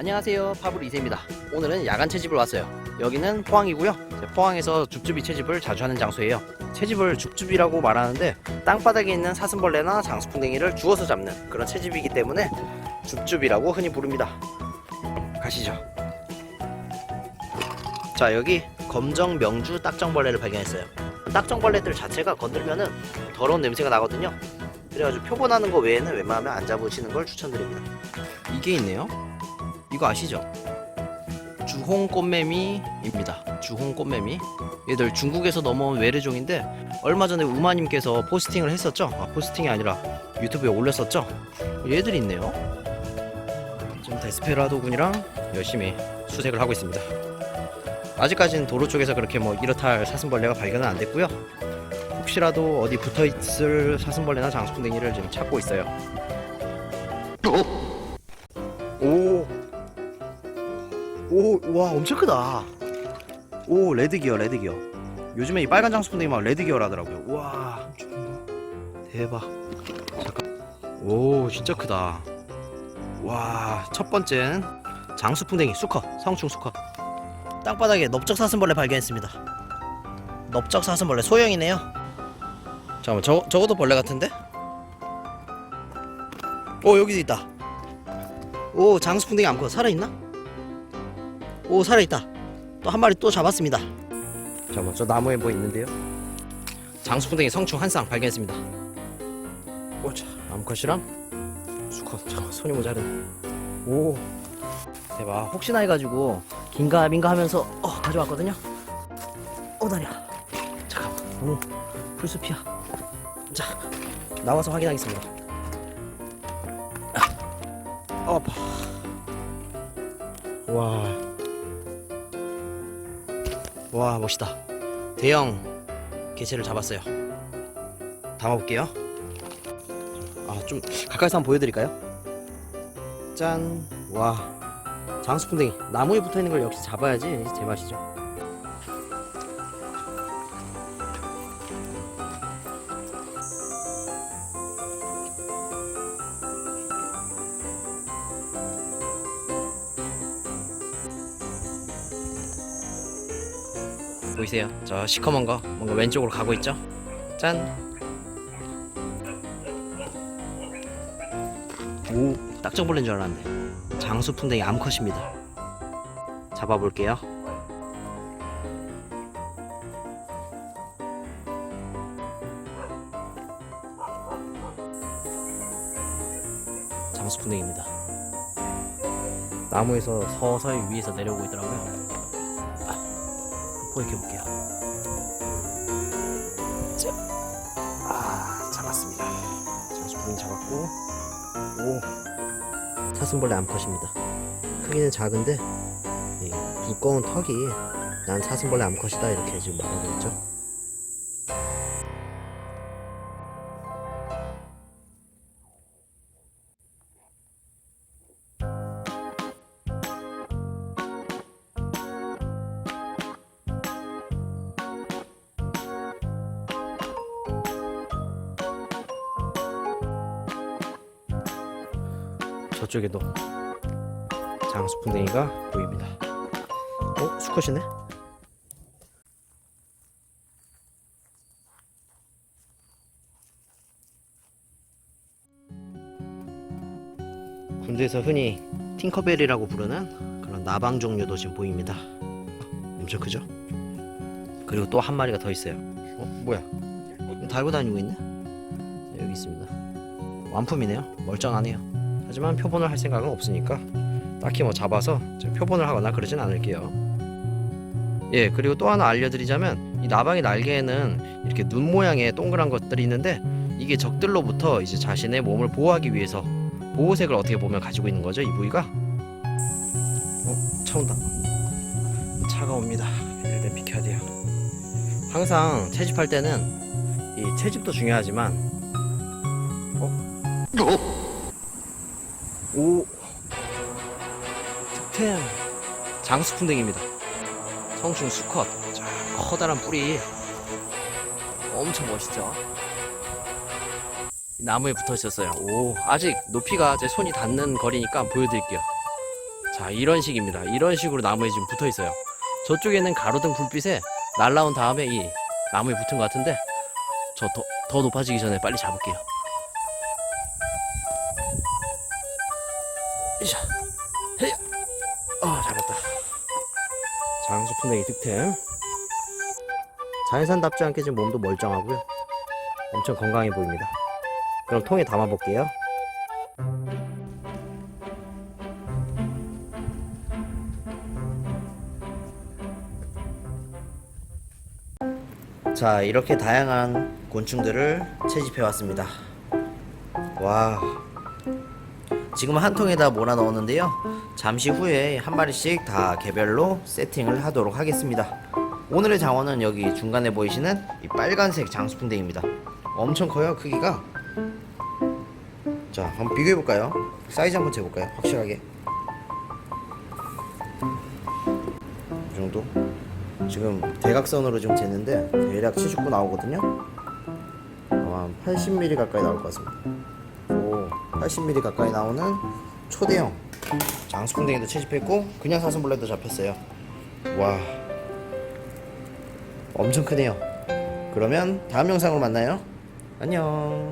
안녕하세요. 파블 이세입니다. 오늘은 야간 채집을 왔어요. 여기는 포항이고요. 포항에서 줍줍이 채집을 자주 하는 장소예요. 채집을 줍줍이라고 말하는데 땅바닥에 있는 사슴벌레나 장수풍뎅이를 주워서 잡는 그런 채집이기 때문에 줍줍이라고 흔히 부릅니다. 가시죠. 자 여기 검정 명주 딱정벌레를 발견했어요. 딱정벌레들 자체가 건들면은 더러운 냄새가 나거든요. 그래가지고 표본하는 거 외에는 웬만하면 안 잡으시는 걸 추천드립니다. 이게 있네요 이거 아시죠? 주홍 꽃매미입니다. 주홍 꽃매미. 얘들 중국에서 넘어온 외래종인데 얼마 전에 우마님께서 포스팅을 했었죠? 아, 포스팅이 아니라 유튜브에 올렸었죠? 얘들이 있네요. 지금 데스페라도군이랑 열심히 수색을 하고 있습니다. 아직까지는 도로 쪽에서 그렇게 뭐 이렇다 할 사슴벌레가 발견은 안 됐고요. 혹시라도 어디 붙어 있을 사슴벌레나 장수풍뎅이를 지금 찾고 있어요. 오, 오, 와, 엄청 크다. 오, 레드 기어, 레드 기어. 요즘에 이 빨간 장수풍뎅이 막 레드 기어라 하더라고요. 와, 대박. 잠깐. 오, 진짜 크다. 와, 첫 번째는 장수풍뎅이 수컷, 성충 수컷. 땅바닥에 넓적 사슴벌레 발견했습니다. 넓적 사슴벌레 소형이네요. 잠깐만, 저 저것도 벌레 같은데? 오, 여기도 있다. 오, 장수풍뎅이 암컷 살아있나? 오 살아있다. 또 한 마리 또 잡았습니다. 잠깐만 저 나무에 뭐 있는데요? 장수풍뎅이 성충 한 쌍 발견했습니다. 오자 암컷이랑 수컷. 잠깐 손이 모자르네 오. 대박. 혹시나 해가지고 긴가 민가 하면서 어 가져왔거든요. 어 다리야 잠깐만 너무 풀숲이야. 자 나와서 확인하겠습니다. 아, 아파. 와 와 멋있다. 대형 개체를 잡았어요. 담아볼게요. 아 좀 가까이서 한번 보여드릴까요? 짠 와 장수풍뎅이. 나무에 붙어있는 걸 역시 잡아야지. 제맛이죠 보이세요? 저 시커먼 거 뭔가 왼쪽으로 가고 있죠? 짠! 오, 딱정벌레인 줄 알았는데 장수풍뎅이 암컷입니다. 잡아볼게요. 장수풍뎅입니다. 나무에서 서서히 위에서 내려오고 있더라고요. 포획해 볼게요. 자, 아 잡았습니다. 장수풍이 잡았고, 오 사슴벌레 암컷입니다. 크기는 작은데 이 두꺼운 턱이 난 사슴벌레 암컷이다 이렇게 지금 말하고 있죠. 저쪽에도 장수풍뎅이가 보입니다. 어? 수컷이네? 군대에서 흔히 팅커벨이라고 부르는 그런 나방 종류도 지금 보입니다. 엄청 크죠? 그리고 또 한 마리가 더 있어요. 어? 뭐야? 달고 다니고 있네? 네, 여기 있습니다. 완품이네요. 멀쩡하네요. 하지만 표본을 할 생각은 없으니까 딱히 뭐 잡아서 표본을 하거나 그러진 않을게요. 예, 그리고 또 하나 알려드리자면 이 나방의 날개에는 이렇게 눈 모양의 동그란 것들이 있는데 이게 적들로부터 이제 자신의 몸을 보호하기 위해서 보호색을 어떻게 보면 가지고 있는 거죠, 이 부위가. 어, 차 온다. 차가 옵니다. 일단 비켜야 돼요. 항상 채집할 때는 이 채집도 중요하지만 어? 오. 득템 장수풍뎅입니다. 성충 수컷. 자, 커다란 뿌리. 엄청 멋있죠? 이 나무에 붙어 있었어요. 오 아직 높이가 제 손이 닿는 거리니까 보여드릴게요. 자 이런 식입니다. 이런 식으로 나무에 지금 붙어 있어요. 저쪽에는 가로등 불빛에 날라온 다음에 이 나무에 붙은 것 같은데 저 더 더 높아지기 전에 빨리 잡을게요 이자 헤야. 아 잡았다. 장수풍뎅이 득템. 자연산답지 않게 지금 몸도 멀쩡하고요. 엄청 건강해 보입니다. 그럼 통에 담아 볼게요. 자 이렇게 다양한 곤충들을 채집해 왔습니다. 와 지금 한 통에다 몰아 넣었는데요. 잠시 후에 한 마리씩 다 개별로 세팅을 하도록 하겠습니다. 오늘의 장어는 여기 중간에 보이시는 이 빨간색 장수풍뎅입니다. 엄청 커요 크기가. 자 한번 비교해 볼까요? 사이즈 한번 재볼까요? 확실하게. 이 정도? 지금 대각선으로 좀 재는데 대략 79 나오거든요. 아마 한 80mm 가까이 나올 것 같습니다. 오, 80mm 가까이 나오는 초대형 장수풍뎅이도 채집했고 그냥 사슴벌레도 잡혔어요. 와, 엄청 크네요. 그러면 다음 영상으로 만나요. 안녕.